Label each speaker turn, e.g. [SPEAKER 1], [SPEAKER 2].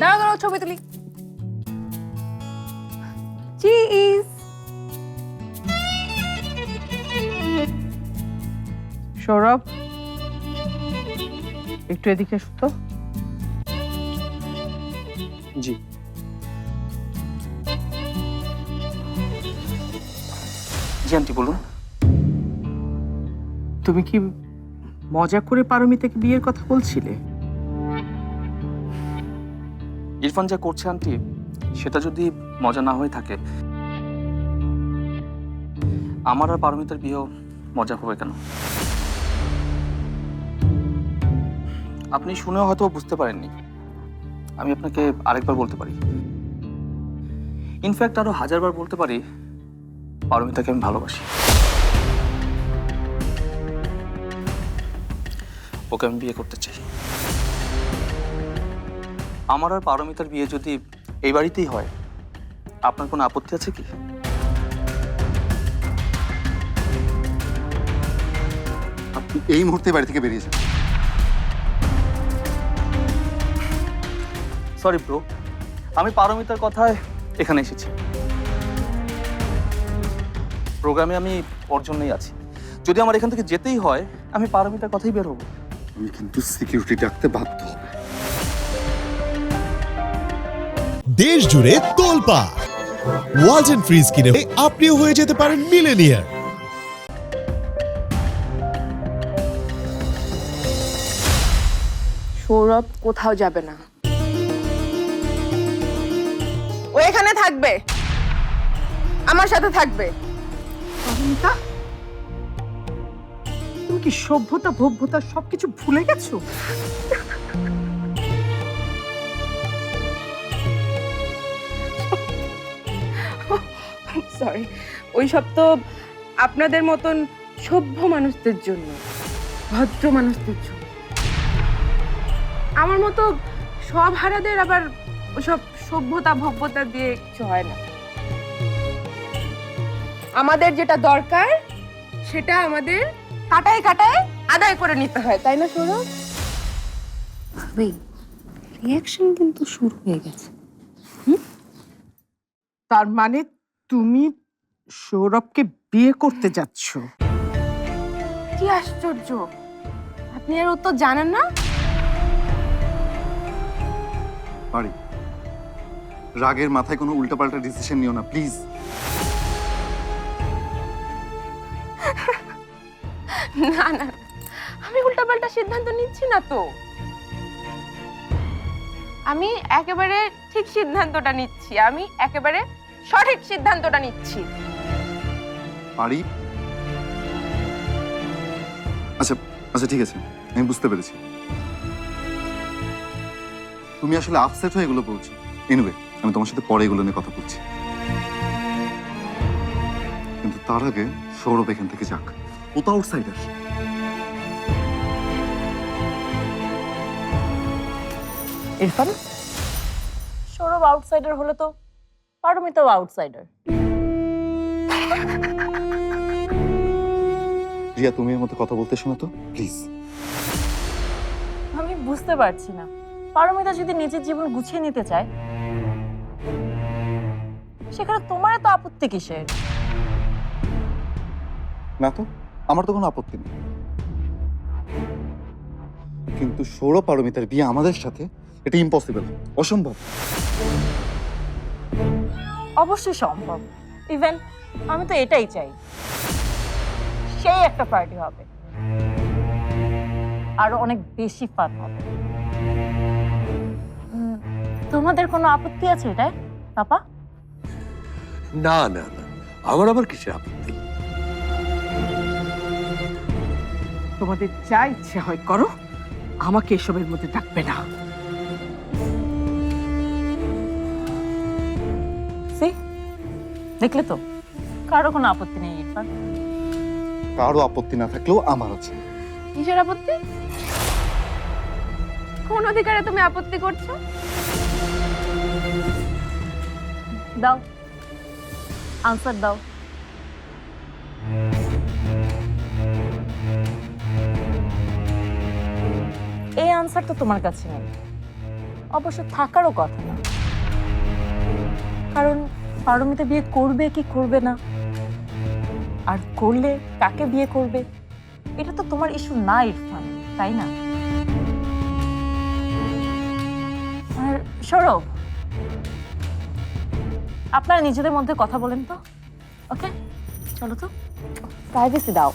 [SPEAKER 1] দাঁড়াও দাঁড়াও ছবি তুলি। চিজ সৌরভ একটু এদিকে এসো তো।
[SPEAKER 2] জি। জি আন্টি বলুন।
[SPEAKER 3] তুমি কি মজা করে পারমিতাকে বিয়ের কথা বলছিলে?
[SPEAKER 2] ইরফান যা করছে, আন্টি, সেটা যদি মজা না হয়ে থাকে, আমার আর পারমিতার বিয়েও মজা হবে কেন? আপনি শুনেও হয়তো বুঝতে পারেননি। আমি আপনাকে আরেকবার বলতে পারি। ইনফ্যাক্ট আরও হাজারবার বলতে পারি, পারমিতাকে আমি ভালোবাসি। ওকে আমি বিয়ে করতে চাই। আমার আর পারমিতার বিয়ে যদি এই বাড়িতেই হয় আপনার কোনো আপত্তি আছে কি?
[SPEAKER 4] আপনি এই মুহূর্তে বাড়ি থেকে বেরিয়েছেন
[SPEAKER 2] সরি ব্রো আমি পারমিতার কথায় এখানে এসেছি। প্রোগ্রামে আমি ওর জন্যই আছি। যদি আমার এখান থেকে যেতেই হয় আমি পারমিতার কথাই বের হব।
[SPEAKER 4] আমি কিন্তু সিকিউরিটি ডাকতে বাধ্য হব।
[SPEAKER 5] দেশ জুড়ে তোলপা ওয়ালটন ফ্রিজ কিনে আপনিও হয়ে যেতে পারেন মিলেনিয়ার
[SPEAKER 1] সৌরভ কোথাও যাবে না। ও এখানে থাকবে। আমার সাথে থাকবে।
[SPEAKER 3] পারমিতা তুমি কি সভ্যতা ভব্যতা সবকিছু ভুলে গেছো?
[SPEAKER 1] সরি ওই সব তো আপনাদের মতন সভ্য মানুষদের জন্য। ভদ্র মানুষদের জন্য। আমার মতো সব হারাদের আবার ওসব সভ্যতা ভব্যতা দিয়ে কিছু হয় না। আমাদের যেটা দরকার সেটা আমাদের কাটায় কাটায় আদায় করে নিতে হয় তাই না সৌরভ
[SPEAKER 6] রিয়াকশন কিন্তু শুরু হয়ে গেছে।
[SPEAKER 3] তার মানে তুমি সৌরভকে বিয়ে করতে যাচ্ছ।
[SPEAKER 1] কি আশ্চর্য। আপনি এর উত্তর জানেন না?
[SPEAKER 4] বাড়ি রাগের মাথায় কোনো উল্টাপাল্টা ডিসিশন নিও না প্লিজ
[SPEAKER 1] না না। আমি উল্টাপাল্টা সিদ্ধান্ত নিচ্ছি না তো। আমি একেবারে ঠিক সিদ্ধান্তটা নিচ্ছি। আমি একেবারে সঠিক সিদ্ধান্তটা নিচ্ছি।
[SPEAKER 4] বাড়ি আচ্ছা আচ্ছা ঠিক আছে। আমি বুঝতে পেরেছি। তুমি আসলে আপসেট হয়ে এগুলো বলছো। এনিওয়ে আমি তোমার সাথে পরে এগুলো নিয়ে কথা বলছি। কিন্তু তার আগে সৌরভ এখান থেকে যাক। ও তো আউটসাইডার
[SPEAKER 3] ইরফান?
[SPEAKER 6] সৌরভ আউটসাইডার হলে তো পারমিতাও আউটসাইডার
[SPEAKER 4] রিয়া তুমি এর মতো কথা বলতে শোনো তো প্লিজ।
[SPEAKER 6] আমি বুঝতে পারছি না। পারমিতা যদি নিজের জীবন গুছিয়ে নিতে চায় সেখানে তোমার তো আপত্তি কিসের?
[SPEAKER 4] না তো আমার তো কোনো আপত্তি নেই। কিন্তু সৌরভ পারমিতার বিয়ে আমাদের সাথে এটা ইম্পসিবল অসম্ভব।
[SPEAKER 6] অবশ্যই সম্ভব। ইভেন আমি তো এটাই চাই। সেই একটা পার্টি হবে। আরও অনেক বেশি ফান হবে। তোমাদের কোনো আপত্তি আছে এটাই পাপা?
[SPEAKER 7] না না না। আমার আবার কিসের আপত্তি?
[SPEAKER 3] তোমাদের যা ইচ্ছে হয় করো আমাকে এসবের মধ্যে ডাকবে না।
[SPEAKER 6] দেখলে তো? কারও কোনো আপত্তি নেই ইরফান
[SPEAKER 4] কারও আপত্তি না থাকলেও আমার আছে।
[SPEAKER 1] কিসের আপত্তি? কোন অধিকারে তুমি আপত্তি করছ?
[SPEAKER 6] দাও। আনসার দাও। এই আনসার তো তোমার কাছে নেই। অবশ্য থাকারও কথা না। কারণ পারমিতা বিয়ে করবে কি করবে না? আর করলে কাকে বিয়ে করবে? এটা তো তোমার ইস্যু না, ইরফান, তাই না? আর সৌরভ, আপনারা নিজেদের মধ্যে কথা বলেন তো, ওকে? চলো তো। প্রাইভেসি দাও।